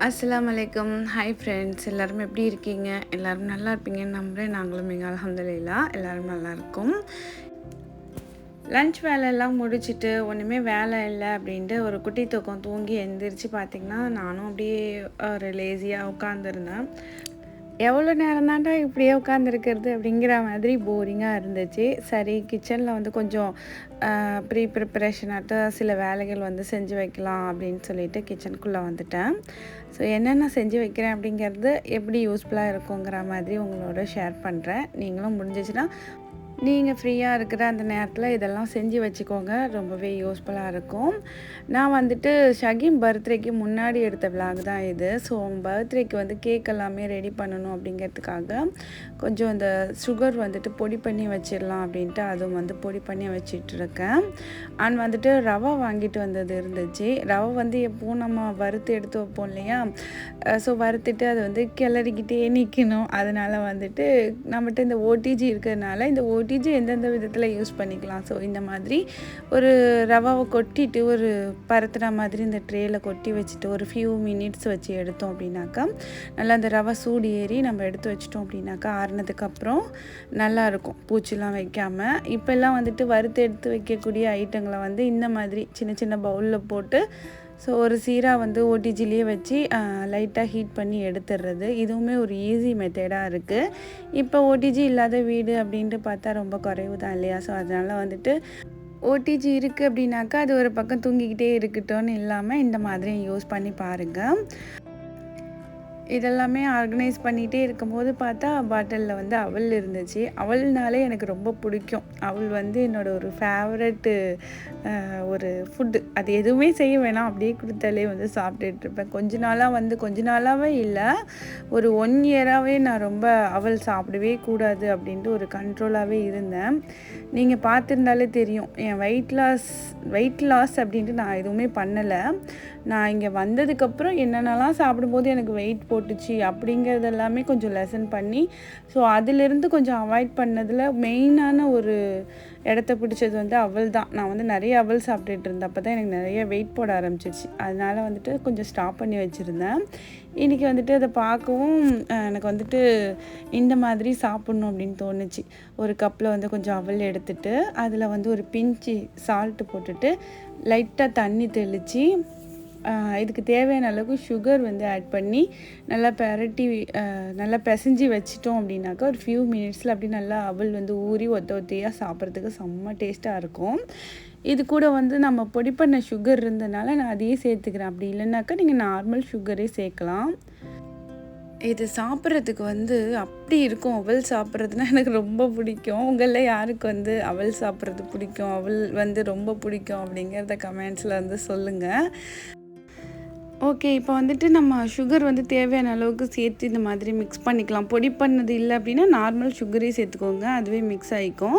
அஸ்ஸலாமு அலைக்கும் hi friends எல்லோரும் எப்படி இருக்கீங்க? எல்லோரும் நல்லா இருப்பீங்கன்னு நம்புகிறேன் நாங்களும் இங்கே அலமதுல்லா எல்லோரும் நல்லாயிருக்கும் லஞ்ச் வேலையெல்லாம் முடிச்சுட்டு ஒன்றுமே வேலை இல்லை அப்படின்ட்டு ஒரு குட்டி தூக்கம் தூங்கி எழுந்திரிச்சு பார்த்திங்கன்னா நானும் அப்படியே ஒரு லேசியாக உட்காந்துருந்தேன் எவ்வளோ நேரம் தாண்டா இப்படியே உட்காந்துருக்கிறது அப்படிங்கிற மாதிரி போரிங்காக இருந்துச்சு. சரி கிச்சனில் வந்து கொஞ்சம் ப்ரீ ப்ரிப்பரேஷனாட்டு சில வேலைகள் வந்து செஞ்சு வைக்கலாம் அப்படின்னு சொல்லிட்டு கிச்சனுக்குள்ளே வந்துட்டேன். ஸோ என்னென்ன செஞ்சு வைக்கிறேன் அப்படிங்கிறது எப்படி யூஸ்ஃபுல்லாக இருக்குங்கிற மாதிரி உங்களோட ஷேர் பண்ணுறேன் நீங்களும் முடிஞ்சிச்சுன்னா நீங்கள் ஃப்ரீயாக இருக்கிற அந்த நேரத்தில் இதெல்லாம் செஞ்சு வச்சுக்கோங்க. ரொம்பவே யூஸ்ஃபுல்லாக இருக்கும். நான் வந்துட்டு ஷகீம் பர்த்டேக்கு முன்னாடி எடுத்த விளாக் தான் இது. ஸோ பர்த்டேக்கு வந்து கேக் எல்லாமே ரெடி பண்ணணும் அப்படிங்கிறதுக்காக கொஞ்சம் இந்த சுகர் வந்துட்டு பொடி பண்ணி வச்சிடலாம் அப்படின்ட்டு அதுவும் வந்து பொடி பண்ணி வச்சிட்ருக்கேன் அண்ட் வந்துட்டு ரவை வாங்கிட்டு வந்தது இருந்துச்சு. ரவை வந்து எப்போவும் நம்ம வறுத்து எடுத்து வைப்போம் இல்லையா? ஸோ வறுத்துட்டு அது வந்து கிளறிக்கிட்டே நிற்கணும் அதனால் வந்துட்டு நம்மகிட்ட இந்த ஓடிஜி இருக்கிறதுனால இந்த கொட்டிட்டு எந்தெந்த விதத்தில் யூஸ் பண்ணிக்கலாம். ஸோ இந்த மாதிரி ஒரு ரவாவை கொட்டிட்டு ஒரு பரத்துற மாதிரி இந்த ட்ரேயில் கொட்டி வச்சுட்டு ஒரு ஃபியூ மினிட்ஸ் வச்சு எடுத்தோம் அப்படின்னாக்கா நல்லா அந்த ரவை சூடு ஏறி நம்ம எடுத்து வச்சிட்டோம் அப்படின்னாக்கா ஆறுனதுக்கப்புறம் நல்லாயிருக்கும் பூச்சிலாம் வைக்காமல் இப்போல்லாம் வந்துட்டு வறுத்து எடுத்து வைக்கக்கூடிய ஐட்டங்களை வந்து இந்த மாதிரி சின்ன சின்ன பவுலில் போட்டு ஸோ ஒரு சீராக வந்து ஓடிஜிலேயே வச்சு லைட்டாக ஹீட் பண்ணி எடுத்துடுறது இதுவுமே ஒரு ஈஸி மெத்தடாக இருக்குது இப்போ ஓடிஜி இல்லாத வீடு அப்படின்ட்டு பார்த்தா ரொம்ப குறைவு தான் இல்லையா? ஸோ அதனால் வந்துட்டு ஓடிஜி இருக்குது அப்படின்னாக்கா அது ஒரு பக்கம் தூங்கிக்கிட்டே இருக்கட்டும்னு இல்லாமல் இந்த மாதிரி யூஸ் பண்ணி பாருங்கள் இதெல்லாமே ஆர்கனைஸ் பண்ணிகிட்டே இருக்கும்போது பார்த்தா பாட்டிலில் வந்து அவல் இருந்துச்சு. அவல்னாலே எனக்கு ரொம்ப பிடிக்கும். அவள் வந்து என்னோடய ஒரு ஃபேவரட்டு ஒரு ஃபுட்டு அது எதுவுமே செய்ய வேணாம். அப்படியே கொடுத்தாலே வந்து சாப்பிட்டுட்ருப்பேன் கொஞ்ச நாளாக வந்து கொஞ்ச நாளாகவே இல்லை. ஒரு ஒன் இயராகவே நான் ரொம்ப அவள் சாப்பிடவே கூடாது அப்படின்ட்டு ஒரு கண்ட்ரோலாகவே இருந்தேன். நீங்கள் பார்த்துருந்தாலே தெரியும். என் வெயிட் லாஸ் வெயிட் லாஸ் அப்படின்ட்டு நான் எதுவுமே பண்ணலை. நான் இங்கே வந்ததுக்கப்புறம் என்னென்னலாம் சாப்பிடும்போது எனக்கு வெயிட் போட்டுச்சு அப்படிங்கிறது எல்லாமே கொஞ்சம் லெசன் பண்ணி ஸோ அதிலிருந்து கொஞ்சம் அவாய்ட் பண்ணதில் மெயினான ஒரு இடத்த பிடிச்சது வந்து அவள் தான். நான் வந்து நிறைய அவள் சாப்பிட்டுட்டு இருந்தேன். அப்போ தான் எனக்கு நிறைய வெயிட் போட ஆரம்பிச்சிருச்சு. அதனால் வந்துட்டு கொஞ்சம் ஸ்டாப் பண்ணி வச்சுருந்தேன். இன்றைக்கி வந்துட்டு அதை பார்க்கவும் எனக்கு வந்துட்டு இந்த மாதிரி சாப்பிட்ணும் அப்படின்னு தோணுச்சு. ஒரு கப்பில் வந்து கொஞ்சம் அவல் எடுத்துட்டு அதில் வந்து ஒரு பிஞ்சு சால்ட்டு போட்டுட்டு லைட்டாக தண்ணி தெளித்து இதுக்கு தேவையான அளவுக்கு சுகர் வந்து ஆட் பண்ணி நல்லா பெரட்டி நல்லா பிசைஞ்சு வச்சிட்டோம் அப்படின்னாக்கா ஒரு ஃபியூ மினிட்ஸில் அப்படி நல்லா அவள் வந்து ஊறி ஒத்த ஒத்தையாக சாப்பிட்றதுக்கு செம்ம டேஸ்ட்டாக இருக்கும். இது கூட வந்து நம்ம பொடி பண்ண சுகர் இருந்ததுனால நான் அதையே சேர்த்துக்கிறேன். அப்படி இல்லைனாக்கா நீங்கள் நார்மல் சுகரே சேர்க்கலாம். இது சாப்பிட்றதுக்கு வந்து அப்படி இருக்கும். அவள் சாப்பிட்றதுனா எனக்கு ரொம்ப பிடிக்கும். உங்களில் யாருக்கு வந்து அவல் சாப்பிட்றது பிடிக்கும்? அவள் வந்து ரொம்ப பிடிக்கும் அப்படிங்கிறத கமெண்ட்ஸில் வந்து சொல்லுங்கள் ஓகே இப்போ வந்துட்டு நம்ம சுகர் வந்து தேவையான அளவுக்கு சேர்த்து இந்த மாதிரி மிக்ஸ் பண்ணிக்கலாம். பொடி பண்ணது இல்லை அப்படின்னா நார்மல் சுகரே சேர்த்துக்கோங்க. அதுவே மிக்ஸ் ஆகிக்கும்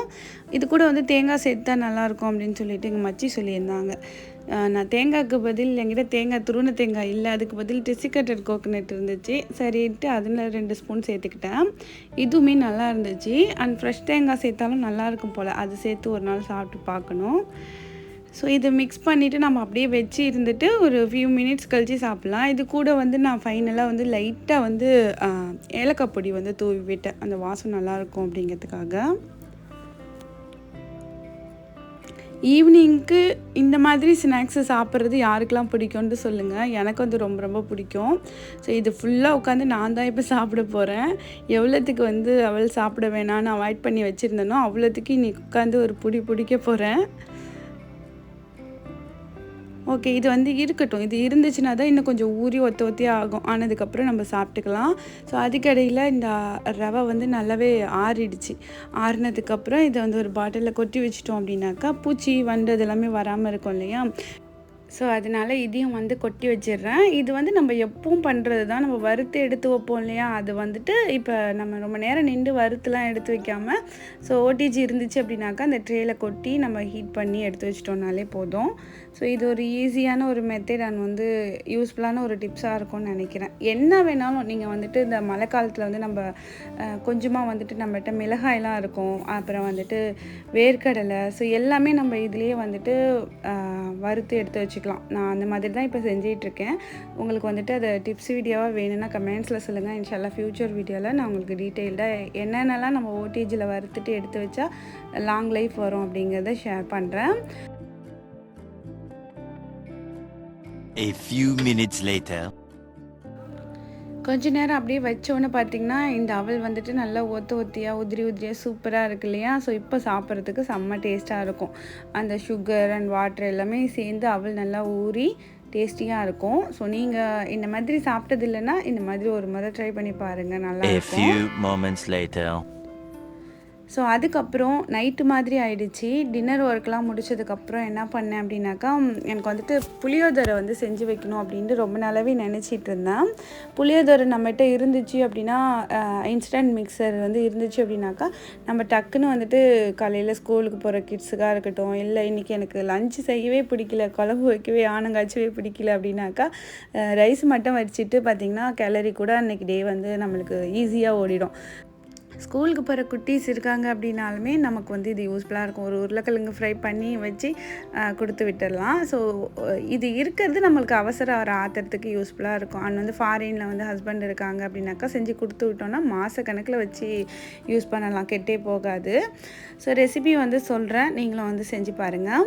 இது கூட வந்து தேங்காய் சேர்த்தா நல்லாயிருக்கும் அப்படின்னு சொல்லிட்டு எங்கள் மச்சி சொல்லியிருந்தாங்க. நான் தேங்காய்க்கு பதில் என்கிட்ட தேங்காய் துருண தேங்காய் இல்லை. அதுக்கு பதில் டெசிகட்டட் கோகோனட் இருந்துச்சு. சரின்ட்டு அதில் ரெண்டு ஸ்பூன் சேர்த்துக்கிட்டேன். இதுவுமே நல்லா இருந்துச்சு. அண்ட் ஃப்ரெஷ் தேங்காய் சேர்த்தாலும் நல்லாயிருக்கும் போல். அது சேர்த்து ஒரு நாள் சாப்பிட்டு பார்க்கணும். ஸோ இது மிக்ஸ் பண்ணிவிட்டு நம்ம அப்படியே வச்சு இருந்துட்டு ஒரு ஃபியூ மினிட்ஸ் கழித்து சாப்பிட்லாம். இது கூட வந்து நான் ஃபைனலாக வந்து லைட்டாக வந்து ஏலக்காய் பொடி வந்து தூவி விட்டேன். அந்த வாசம் நல்லாயிருக்கும் அப்படிங்கிறதுக்காக. ஈவினிங்க்கு இந்த மாதிரி ஸ்நாக்ஸை சாப்பிட்றது யாருக்கெல்லாம் பிடிக்கும்னு சொல்லுங்கள் எனக்கு வந்து ரொம்ப ரொம்ப பிடிக்கும். ஸோ இது ஃபுல்லாக உட்காந்து நான் தான் இப்போ சாப்பிட போகிறேன் எவ்வளோத்துக்கு வந்து அவள் சாப்பிட வேணான்னு அவாய்ட் பண்ணி வச்சுருந்தேனோ அவ்வளோத்துக்கு இன்னைக்கு உட்காந்து ஒரு பிடி பிடிக்க போகிறேன் ஓகே இது வந்து இருக்கட்டும். இது இருந்துச்சுன்னா தான் இன்னும் கொஞ்சம் ஊறி ஒத்த ஒத்தியாக ஆகும். ஆனதுக்கப்புறம் நம்ம சாப்பிட்டுக்கலாம். ஸோ அதுக்கடையில் இந்த ரவை வந்து நல்லாவே ஆறிடுச்சு. ஆறினதுக்கப்புறம் இதை வந்து ஒரு பாட்டிலில் கொட்டி வச்சிட்டோம் அப்படின்னாக்கா பூச்சி வண்டு இதெல்லாமே வராமல் இருக்கும் இல்லையா? ஸோ அதனால் இதையும் வந்து கொட்டி வச்சிடுறேன். இது வந்து நம்ம எப்பவும் பண்ணுறது தான். நம்ம வறுத்து எடுத்து வைப்போம் இல்லையா? அது வந்துட்டு இப்போ நம்ம ரொம்ப நேரம் நின்று வறுத்துலாம் எடுத்து வைக்காமல் ஸோ ஓடிஜி இருந்துச்சு அப்படின்னாக்கா அந்த ட்ரேயில் கொட்டி நம்ம ஹீட் பண்ணி எடுத்து வச்சிட்டோம்னாலே போதும். ஸோ இது ஒரு ஈஸியான ஒரு மெத்தட் அண்ட் வந்து யூஸ்ஃபுல்லான ஒரு டிப்ஸாக இருக்கும்னு நினைக்கிறேன். என்ன வேணாலும் நீங்கள் வந்துட்டு இந்த மழை காலத்தில் வந்து நம்ம கொஞ்சமாக வந்துட்டு நம்மகிட்ட மிளகாயெலாம் இருக்கும். அப்புறம் வந்துட்டு வேர்க்கடலை. ஸோ எல்லாமே நம்ம இதுலேயே வந்துட்டு வறுத்து எடுத்து வச்சுக்கலாம். நான் அந்த மாதிரி தான் இப்போ செஞ்சிகிட்ருக்கேன் உங்களுக்கு வந்துட்டு அதை டிப்ஸ் வீடியோவாக வேணும்னா கமெண்ட்ஸில் சொல்லுங்கள் இன்ஷால்லா ஃப்யூச்சர் வீடியோவில் நான் உங்களுக்கு டீட்டெயில்டாக என்னென்னலாம் நம்ம ஓடிஜியில் வறுத்துட்டு எடுத்து வச்சா லாங் லைஃப் வரும் அப்படிங்கிறத ஷேர் பண்ணுறேன் A few minutes later. கொஞ்ச நேரம் அப்படியே வச்சோன்னு பார்த்தீங்கன்னா இந்த அவல் வந்துட்டு நல்லா ஒத்து ஒத்தியாக உதிரி உதிரியாக சூப்பராக இருக்கு இல்லையா? ஸோ இப்போ சாப்பிட்றதுக்கு செம்ம டேஸ்ட்டாக இருக்கும். அந்த சுகர் அண்ட் வாட்டர் எல்லாமே சேர்ந்து அவல் நல்லா ஊறி டேஸ்டியாக இருக்கும். ஸோ நீங்கள் இந்த மாதிரி சாப்பிட்டது இல்லைன்னா இந்த மாதிரி ஒரு முறை ட்ரை பண்ணி பாருங்கள் நல்லா இருக்கும். ஸோ அதுக்கப்புறம் நைட்டு மாதிரி ஆயிடுச்சு. டின்னர் ஒர்க்லாம் முடிச்சதுக்கப்புறம் என்ன பண்ணேன் அப்படின்னாக்கா எனக்கு வந்துட்டு புளியோதரை வந்து செஞ்சு வைக்கணும் அப்படின்ட்டு ரொம்ப நாளாவே நினச்சிட்டு இருந்தேன். புளியோதரை நம்மகிட்ட இருந்துச்சு அப்படின்னா இன்ஸ்டன்ட் மிக்சர் வந்து இருந்துச்சு அப்படின்னாக்கா நம்ம டக்குன்னு வந்துட்டு காலையில் ஸ்கூலுக்கு போகிற கிட்ஸுக்காக இருக்கட்டும் இல்லை இன்றைக்கி எனக்கு லஞ்சு செய்யவே பிடிக்கல குழம்பு வைக்கவே ஆனங்காய்ச்சவே பிடிக்கல அப்படின்னாக்கா ரைஸ் மட்டும் வச்சுட்டு பார்த்திங்கன்னா கேலரி கூட அன்றைக்கி டே வந்து நம்மளுக்கு ஈஸியாக ஓடிடும். ஸ்கூலுக்கு போகிற குட்டீஸ் இருக்காங்க அப்படின்னாலுமே நமக்கு வந்து இது யூஸ்ஃபுல்லாக இருக்கும். ஒரு உருளைக்கிழங்கு ஃப்ரை பண்ணி வச்சு கொடுத்து விட்டுடலாம். ஸோ இது இருக்கிறது நம்மளுக்கு அவசர ஒரு ஆத்திரத்துக்கு யூஸ்ஃபுல்லாக இருக்கும். அண்ட் வந்து ஃபாரினில் வந்து ஹஸ்பண்ட் இருக்காங்க அப்படின்னாக்கா செஞ்சு கொடுத்து விட்டோம்னா மாத கணக்கில் வச்சு யூஸ் பண்ணலாம். கெட்டே போகாது. ஸோ ரெசிபி வந்து சொல்கிறேன் நீங்களும் வந்து செஞ்சு பாருங்கள்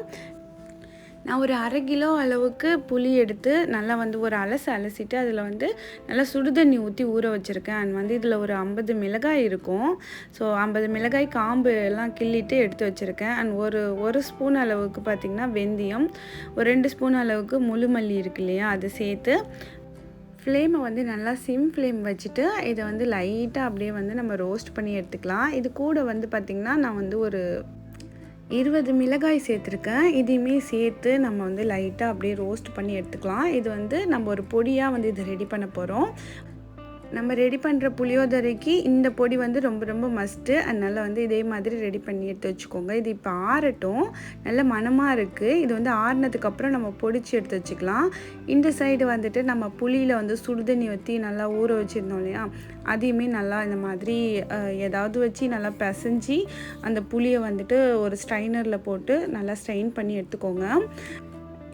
நான் ஒரு அரை கிலோ அளவுக்கு புளி எடுத்து நல்லா வந்து ஒரு அலசு அலசிட்டு அதில் வந்து நல்லா சுடுதண்ணி ஊற்றி ஊற வச்சுருக்கேன். அண்ட் வந்து இதில் ஒரு ஐம்பது மிளகாய் இருக்கும். ஸோ ஐம்பது மிளகாய் காம்பு எல்லாம் கிள்ளிட்டு எடுத்து வச்சுருக்கேன். அண்ட் ஒரு ஒரு ஸ்பூன் அளவுக்கு பார்த்திங்கன்னா வெந்தயம் ஒரு ரெண்டு ஸ்பூன் அளவுக்கு முழுமல்லி இருக்கு இல்லையா அது சேர்த்து ஃப்ளேமை வந்து நல்லா சிம் ஃப்ளேம் வச்சுட்டு இதை வந்து லைட்டாக அப்படியே வந்து நம்ம ரோஸ்ட் பண்ணி எடுத்துக்கலாம். இது கூட வந்து பார்த்திங்கன்னா நான் வந்து ஒரு இருபது மிளகாய் சேர்த்துருக்கேன். இதையுமே சேர்த்து நம்ம வந்து லைட்டாக அப்படியே ரோஸ்ட் பண்ணி எடுத்துக்கலாம். இது வந்து நம்ம ஒரு பொடியாக வந்து இதை ரெடி பண்ண போகிறோம் நம்ம ரெடி பண்ணுற புளியோதரைக்கு இந்த பொடி வந்து ரொம்ப ரொம்ப மஸ்ட்டு அதனால் வந்து இதே மாதிரி ரெடி பண்ணி எடுத்து வச்சுக்கோங்க. இது இப்போ ஆறட்டும். நல்ல மணமாக இருக்குது இது வந்து ஆறினதுக்கப்புறம் நம்ம பொடிச்சு எடுத்து வச்சுக்கலாம். இந்த சைடு வந்துட்டு நம்ம புளியில் வந்து சுடுதண்ணி ஊற்றி நல்லா ஊற வச்சுருந்தோம் இல்லையா? அதையுமே நல்லா இந்த மாதிரி ஏதாவது வச்சு நல்லா பிசைஞ்சு அந்த புளியை வந்துட்டு ஒரு ஸ்ட்ரைனரில் போட்டு நல்லா ஸ்ட்ரைன் பண்ணி எடுத்துக்கோங்க.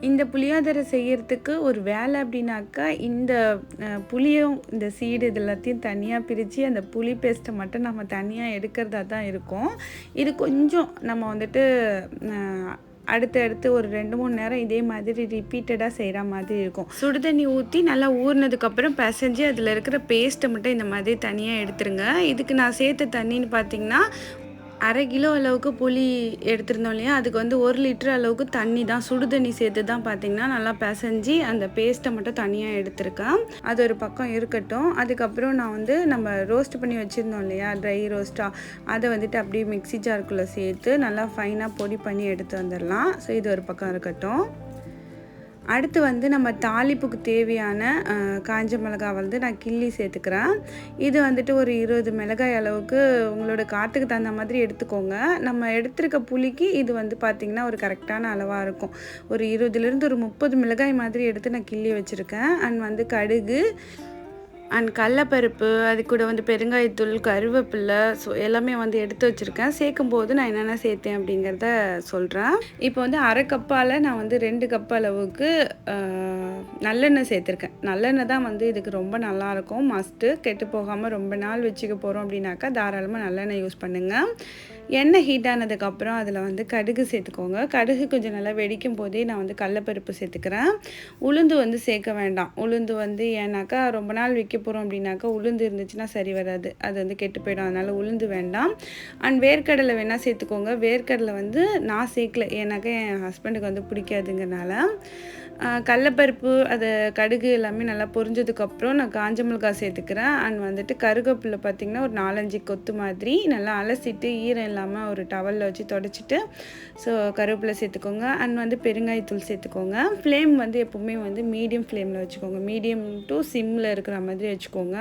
இந்த புளியோதரை செய்யறதுக்கு ஒரு வேலை அப்படின்னாக்கா இந்த புளியும் இந்த சீடு இது எல்லாத்தையும் தனியாக பிரித்து அந்த புளி பேஸ்ட்டை மட்டும் நம்ம தனியாக எடுக்கிறதா தான் இருக்கும். இது கொஞ்சம் நம்ம வந்துட்டு அடுத்து அடுத்து ஒரு ரெண்டு மூணு நேரம் இதே மாதிரி ரிப்பீட்டடாக செய்கிற மாதிரி இருக்கும். சுடுதண்ணி ஊற்றி நல்லா ஊறினதுக்கப்புறம் பிசைஞ்சு அதில் இருக்கிற பேஸ்ட்டை மட்டும் இந்த மாதிரி தனியாக எடுத்துருங்க. இதுக்கு நான் சேர்த்த தண்ணின்னு பார்த்தீங்கன்னா அரை கிலோ அளவுக்கு புளி எடுத்திருந்தோம் இல்லையா? அதுக்கு வந்து ஒரு லிட்டர் அளவுக்கு தண்ணி தான் சுடு தண்ணி சேர்த்து தான் பார்த்தீங்கன்னா நல்லா பிசைஞ்சி அந்த பேஸ்ட்டை மட்டும் தனியாக எடுத்திருக்கேன். அது ஒரு பக்கம் இருக்கட்டும். அதுக்கப்புறம் நான் வந்து நம்ம ரோஸ்ட் பண்ணி வச்சுருந்தோம் இல்லையா? ட்ரை ரோஸ்ட்டாக அதை வந்துட்டு அப்படியே மிக்ஸி ஜாருக்குள்ளே சேர்த்து நல்லா ஃபைனாக பொடி பண்ணி எடுத்து வந்துடலாம். ஸோ இது ஒரு பக்கம் இருக்கட்டும். அடுத்து வந்து நம்ம தாளிப்புக்கு தேவையான காஞ்ச மிளகாய் வந்து நான் கிள்ளி சேர்த்துக்கிறேன். இது வந்துட்டு ஒரு இருபது மிளகாய் அளவுக்கு உங்களோட காட்டுக்கு தகுந்த மாதிரி எடுத்துக்கோங்க. நம்ம எடுத்திருக்க புளிக்கு இது வந்து பார்த்திங்கன்னா ஒரு கரெக்டான அளவாக இருக்கும். ஒரு இருபதுலேருந்து ஒரு முப்பது மிளகாய் மாதிரி எடுத்து நான் கிள்ளி வச்சுருக்கேன். அண்ட் வந்து கடுகு அண்ட் கடலப்பருப்பு அது கூட வந்து பெருங்காயத்தூள் கருவேப்பில்லை ஸோ எல்லாமே வந்து எடுத்து வச்சுருக்கேன். சேர்க்கும் போது நான் என்னென்ன சேர்த்தேன் அப்படிங்கிறத சொல்கிறேன் இப்போ வந்து அரை கப்பால் நான் வந்து ரெண்டு கப் அளவுக்கு நல்லெண்ணெய் சேர்த்துருக்கேன். நல்லெண்ணெய் தான் வந்து இதுக்கு ரொம்ப நல்லாயிருக்கும். மஸ்ட்டு கெட்டு போகாமல் ரொம்ப நாள் வச்சுக்க போகிறோம் அப்படின்னாக்கா தாராளமாக நல்லெண்ணெய் யூஸ் பண்ணுங்கள் எண்ணெய் ஹீட் ஆனதுக்கப்புறம் அதில் வந்து கடுகு சேர்த்துக்கோங்க. கடுகு கொஞ்சம் நல்லா வெடிக்கும் போதே நான் வந்து கடலப்பருப்பு சேர்த்துக்கிறேன். உளுந்து வந்து சேர்க்க வேண்டாம். உளுந்து வந்து ஏன்னாக்கா ரொம்ப நாள் வைக்க போகிறோம் அப்படின்னாக்கா உளுந்து இருந்துச்சுன்னா சரி வராது. அது வந்து கெட்டு போயிடும். அதனால் உளுந்து வேண்டாம். அண்ட் வேர்க்கடலை வேணால் சேர்த்துக்கோங்க. வேர்க்கடலை வந்து நான் சேர்க்கல. ஏன்னாக்கா என் ஹஸ்பண்டுக்கு வந்து பிடிக்காதுங்கிறனால. கடலப்பருப்பு அது கடுகு எல்லாமே நல்லா பொரிஞ்சதுக்கப்புறம் நான் காஞ்ச மிளகாய் சேர்த்துக்கிறேன். அண்ட் வந்துட்டு கருகப்பில் பார்த்திங்கன்னா ஒரு நாலஞ்சு கொத்து மாதிரி நல்லா அலசிட்டு ஈரம் இல்லாமல் ஒரு டவலில் வச்சு தொடச்சிட்டு ஸோ கருவேப்பிலை சேர்த்துக்கோங்க. அண்ட் வந்து பெருங்காயத்தூள் சேர்த்துக்கோங்க. ஃப்ளேம் வந்து எப்போவுமே வந்து மீடியம் ஃப்ளேமில் வச்சுக்கோங்க. மீடியம் டு சிம்மில் இருக்கிற மாதிரி வச்சுக்கோங்க.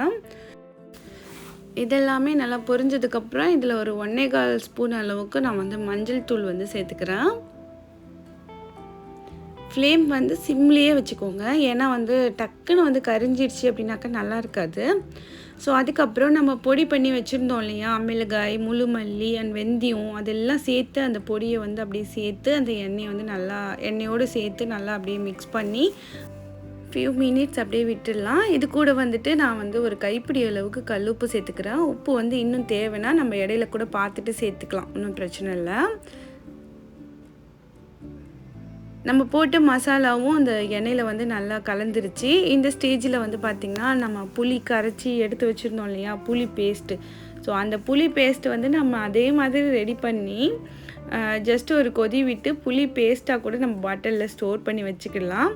இதெல்லாமே நல்லா பொரிஞ்சதுக்கப்புறம் இதில் ஒரு ஒன்னே கால் ஸ்பூன் அளவுக்கு நான் வந்து மஞ்சள் தூள் வந்து சேர்த்துக்கிறேன். ஃப்ளேம் வந்து சிம்லேயே வச்சுக்கோங்க. ஏன்னா வந்து டக்குன்னு வந்து கரிஞ்சிடுச்சு அப்படின்னாக்கா நல்லா இருக்காது ஸோ அதுக்கப்புறம் நம்ம பொடி பண்ணி வச்சுருந்தோம் இல்லையா? மிளகாய் முழுமல்லி அண்ட் வெந்தயம் அதெல்லாம் சேர்த்து அந்த பொடியை வந்து அப்படியே சேர்த்து அந்த எண்ணெயை வந்து நல்லா எண்ணெயோடு சேர்த்து நல்லா அப்படியே மிக்ஸ் பண்ணி ஃபியூ மினிட்ஸ் அப்படியே விட்டுடலாம். இது கூட வந்துட்டு நான் வந்து ஒரு கைப்பிடி அளவுக்கு கல் உப்பு சேர்த்துக்கிறேன். உப்பு வந்து இன்னும் தேவைன்னா நம்ம இடையில கூட பார்த்துட்டு சேர்த்துக்கலாம். ஒன்றும் பிரச்சனை இல்லை. நம்ம போட்ட மசாலாவும் அந்த எண்ணெயில் வந்து நல்லா கலந்துருச்சு. இந்த ஸ்டேஜில் வந்து பார்த்திங்கன்னா நம்ம புளி கரைச்சி எடுத்து வச்சுருந்தோம் இல்லையா? புளி பேஸ்ட்டு ஸோ அந்த புளி பேஸ்ட்டு வந்து நம்ம அதே மாதிரி ரெடி பண்ணி ஜஸ்ட் ஒரு கொதி விட்டு புளி பேஸ்ட்டாக கூட நம்ம பாட்டிலில் ஸ்டோர் பண்ணி வச்சுக்கலாம்.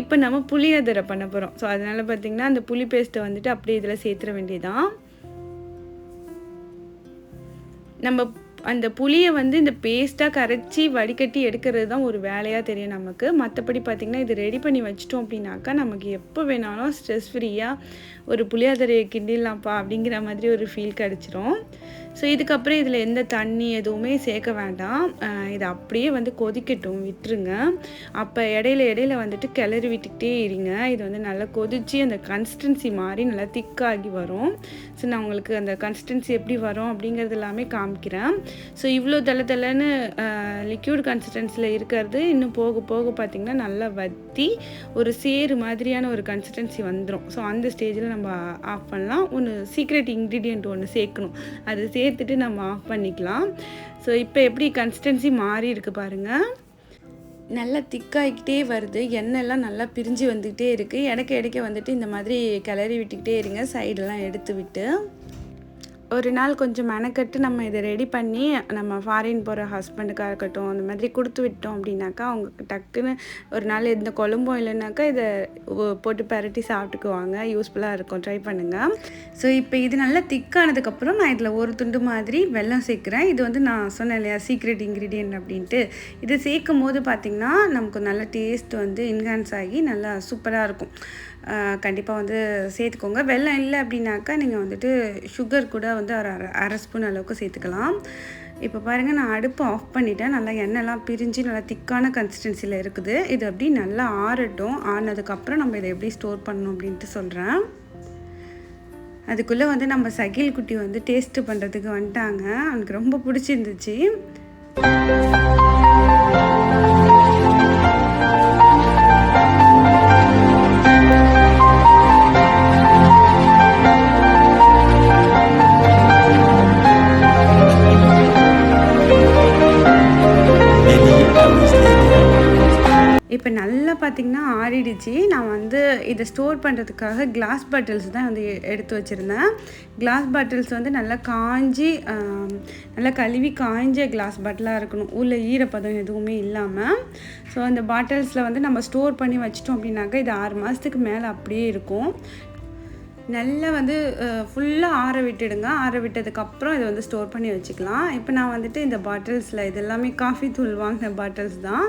இப்போ நம்ம புளி புளியோதரை பண்ண போகிறோம் ஸோ அதனால் பார்த்திங்கன்னா அந்த புளி பேஸ்ட்டை வந்துட்டு அப்படியே இதில் சேர்த்துற வேண்டியதான் நம்ம அந்த புளியை வந்து இந்த பேஸ்ட்டாக கரைச்சி வடிகட்டி எடுக்கிறது தான் ஒரு வேலையாக தெரியும் நமக்கு. மற்றபடி பார்த்திங்கன்னா இது ரெடி பண்ணி வச்சிட்டோம் அப்படின்னாக்கா நமக்கு எப்போ வேணாலும் ஸ்ட்ரெஸ் ஃப்ரீயாக ஒரு புளியோதரையை கிண்டிடலாம்ப்பா அப்படிங்கிற மாதிரி ஒரு ஃபீல் கிடச்சிரும். ஸோ இதுக்கப்புறம் இதில் எந்த தண்ணி எதுவுமே சேர்க்க வேண்டாம். இதை இது அப்படியே வந்து கொதிக்கட்டும் விட்டுருங்க. அப்போ இடையில இடையில வந்துட்டு கிளறி விட்டுக்கிட்டே இருங்க. இது வந்து நல்லா கொதிச்சு அந்த கன்சிஸ்டன்சி மாதிரி நல்லா திக்காகி வரும். ஸோ நான் உங்களுக்கு அந்த கன்சிஸ்டன்சி எப்படி வரும் அப்படிங்கிறது எல்லாமே காமிக்கிறேன். ஸோ இவ்வளோ தலை தலைன்னு லிக்யூட் கன்சிஸ்டன்சியில் இருக்கிறது இன்னும் போக போக பார்த்திங்கன்னா நல்லா வத்தி ஒரு சேறு மாதிரியான ஒரு கன்சிஸ்டன்சி வந்துடும் ஸோ அந்த ஸ்டேஜில் நம்ம ஆஃப் பண்ணலாம். ஒன்று சீக்ரெட் இன்க்ரீடியண்ட் ஒன்று சேர்க்கணும். அது சேர்த்துட்டு நம்ம ஆஃப் பண்ணிக்கலாம். ஸோ இப்போ எப்படி கன்சிஸ்டன்சி மாறி இருக்கு பாருங்கள் நல்லா திக்காகிக்கிட்டே வருது. எண்ணெய்லாம் நல்லா பிரிஞ்சு வந்துக்கிட்டே இருக்குது இடக்க இடைக்க வந்துட்டு இந்த மாதிரி கிளறி விட்டுக்கிட்டே இருங்க. சைடெல்லாம் எடுத்து விட்டு. ஒரு நாள் கொஞ்சம் மெனக்கட்டு நம்ம இதை ரெடி பண்ணி நம்ம ஃபாரின் போகிற ஹஸ்பண்டுக்காக இருக்கட்டும் அந்த மாதிரி கொடுத்து விட்டோம் அப்படின்னாக்கா அவங்க டக்குன்னு ஒரு நாள் எந்த குழம்பும் இல்லைனாக்கா இதை போட்டு பரட்டி சாப்பிட்டுக்குவாங்க. யூஸ்ஃபுல்லாக இருக்கும். ட்ரை பண்ணுங்கள் ஸோ இப்போ இது நல்லா திக்கானதுக்கப்புறம் நான் இதில் ஒரு துண்டு மாதிரி வெல்லம் சேர்க்குறேன். இது வந்து நான் சொன்னேன் இல்லையா சீக்ரெட் இன்க்ரீடியன்ட் அப்படின்ட்டு. இது சேர்க்கும் போது பார்த்திங்கன்னா நமக்கு நல்ல டேஸ்ட் வந்து என்ஹான்ஸ் ஆகி நல்லா சூப்பராக இருக்கும். கண்டிப்பாக வந்து சேர்த்துக்கோங்க. வெள்ளம் இல்லை அப்படின்னாக்கா நீங்கள் வந்துட்டு சுகர் கூட வந்து ஒரு அரை அரை ஸ்பூன் அளவுக்கு சேர்த்துக்கலாம். இப்போ பாருங்கள் நான் அடுப்பை ஆஃப் பண்ணிட்டேன். நல்லா எண்ணெய்லாம் பிரிஞ்சு நல்லா திக்கான கன்சிஸ்டன்சியில் இருக்குது. இது அப்படி நல்லா ஆறட்டும். ஆறினதுக்கப்புறம் நம்ம இதை எப்படி ஸ்டோர் பண்ணணும் அப்படின்ட்டு சொல்கிறேன் அதுக்குள்ளே வந்து நம்ம சகில் குட்டி வந்து டேஸ்ட்டு பண்ணுறதுக்கு வந்துட்டாங்க. அவனுக்கு ரொம்ப பிடிச்சிருந்துச்சு. இப்போ நல்லா பார்த்தீங்கன்னா ஆறிடுச்சு. நான் வந்து இதை ஸ்டோர் பண்ணுறதுக்காக கிளாஸ் பாட்டில்ஸ் தான் வந்து எடுத்து வச்சுருந்தேன். கிளாஸ் பாட்டில்ஸ் வந்து நல்லா காஞ்சி நல்லா கழுவி காய்ஞ்ச கிளாஸ் பாட்டிலாக இருக்கணும். உள்ள ஈரப்பதம் எதுவுமே இல்லாமல் ஸோ அந்த பாட்டில்ஸில் வந்து நம்ம ஸ்டோர் பண்ணி வச்சிட்டோம் அப்படின்னாக்கா இது ஆறு மாதத்துக்கு மேலே அப்படியே இருக்கும். நல்லா வந்து ஃபுல்லாக ஆற விட்டுடுங்க. ஆற விட்டதுக்கப்புறம் இதை வந்து ஸ்டோர் பண்ணி வச்சுக்கலாம். இப்போ நான் வந்துட்டு இந்த பாட்டில்ஸில் இது எல்லாமே காஃபி தூள் வாங்கின பாட்டில்ஸ் தான்.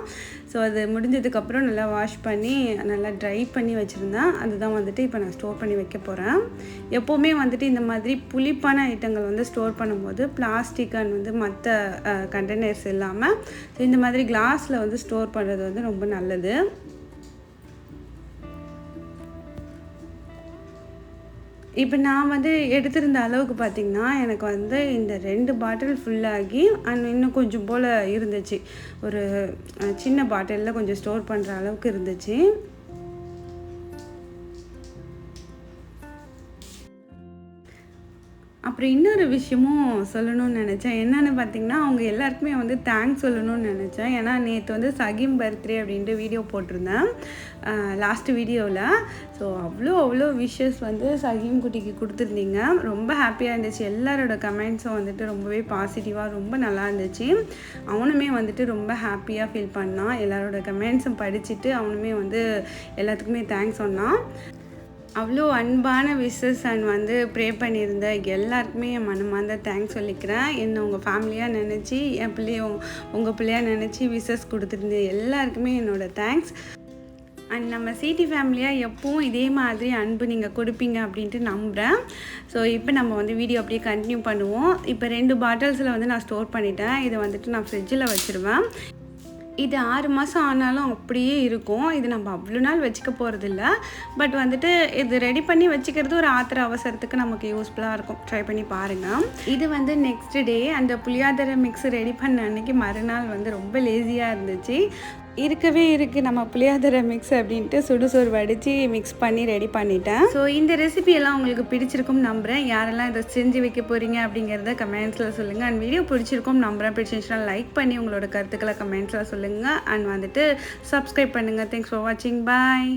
ஸோ அது முடிஞ்சதுக்கப்புறம் நல்லா வாஷ் பண்ணி நல்லா ட்ரை பண்ணி வச்சுருந்தேன். அதுதான் வந்துட்டு இப்போ நான் ஸ்டோர் பண்ணி வைக்க போகிறேன் எப்போவுமே வந்துட்டு இந்த மாதிரி புளிப்பான ஐட்டங்கள் வந்து ஸ்டோர் பண்ணும்போது பிளாஸ்டிக் அண்ட் வந்து மற்ற கண்டெய்னர்ஸ் இல்லாமல் ஸோ இந்த மாதிரி கிளாஸில் வந்து ஸ்டோர் பண்ணுறது வந்து ரொம்ப நல்லது. இப்போ நான் வந்து எடுத்திருந்த அளவுக்கு பார்த்திங்கன்னா எனக்கு வந்து இந்த ரெண்டு பாட்டில் ஃபுல்லாகி அண்ட் இன்னும் கொஞ்சம் போல் இருந்துச்சு. ஒரு சின்ன பாட்டிலில் கொஞ்சம் ஸ்டோர் பண்ணுற அளவுக்கு இருந்துச்சு. அப்புறம் இன்னொரு விஷயமும் சொல்லணும்னு நினச்சேன். என்னென்னு பார்த்தீங்கன்னா அவங்க எல்லாருக்குமே வந்து தேங்க்ஸ் சொல்லணும்னு நினச்சேன். ஏன்னா நேற்று வந்து சகிம் பர்த்டே அப்படின்ட்டு வீடியோ போட்டிருந்தேன். லாஸ்ட் வீடியோவில் ஸோ அவ்வளோ அவ்வளோ விஷஸ் வந்து சகிம் குட்டிக்கு கொடுத்துருந்தீங்க. ரொம்ப ஹாப்பியாக இருந்துச்சு. எல்லாரோட கமெண்ட்ஸும் வந்துட்டு ரொம்பவே பாசிட்டிவாக ரொம்ப நல்லா இருந்துச்சு. அவனுமே வந்துட்டு ரொம்ப ஹாப்பியாக ஃபீல் பண்ணான். எல்லாரோட கமெண்ட்ஸும் படிச்சுட்டு அவனுமே வந்து எல்லாத்துக்குமே தேங்க்ஸ் சொன்னான். அவ்வளோ அன்பான விஷஸ் அண்ட் வந்து ப்ரே பண்ணியிருந்த எல்லாருக்குமே என் மனமார்ந்த தேங்க்ஸ் சொல்லிக்கிறேன். என்ன உங்கள் ஃபேமிலியாக நினச்சி என் பிள்ளைய உங்கள் பிள்ளையாக நினச்சி விஷஸ் கொடுத்துருந்த எல்லாருக்குமே என்னோட தேங்க்ஸ் அண்ட் நம்ம சிடி ஃபேமிலியாக எப்பவும் இதே மாதிரி அன்பு நீங்கள் கொடுப்பீங்க அப்படின்ட்டு நம்புகிறேன் ஸோ இப்போ நம்ம வந்து வீடியோ அப்படியே கண்டினியூ பண்ணுவோம். இப்போ ரெண்டு பாட்டில்ஸில் வந்து நான் ஸ்டோர் பண்ணிட்டேன். இதை வந்துட்டு நான் ஃப்ரிட்ஜில் வச்சுருவேன். இது ஆறு மாதம் ஆனாலும் அப்படியே இருக்கும். இது நம்ம அவ்வளோ நாள் வச்சுக்க போகிறதில்ல பட் வந்துட்டு இது ரெடி பண்ணி வச்சுக்கிறது ஒரு ஆத்திர அவசரத்துக்கு நமக்கு யூஸ்ஃபுல்லாக இருக்கும். ட்ரை பண்ணி பாருங்கள் இது வந்து நெக்ஸ்ட் டே அந்த புளியாதரை மிக்ஸ் ரெடி பண்ண அன்னைக்கு மறுநாள் வந்து ரொம்ப லேசியாக இருந்துச்சு. இருக்கவே இருக்குது நம்ம புளியாதரை மிக்ஸ் அப்படின்ட்டு சுடுசோறு வடித்து மிக்ஸ் பண்ணி ரெடி பண்ணிட்டேன். ஸோ இந்த ரெசிபியெல்லாம் உங்களுக்கு பிடிச்சிருக்கும் நம்புகிறேன் யாரெல்லாம் இதை செஞ்சு வைக்க போகிறீங்க அப்படிங்கிறத கமெண்ட்ஸில் சொல்லுங்கள் அண்ட் வீடியோ பிடிச்சிருக்கும் நம்புகிறேன் பிடிச்சிருந்துச்சுன்னா லைக் பண்ணி உங்களோட கருத்துக்களை கமெண்ட்ஸில் சொல்லுங்கள் அண்ட் வந்துட்டு சப்ஸ்கிரைப் பண்ணுங்கள் தேங்க்ஸ் ஃபார் வாட்சிங் பாய்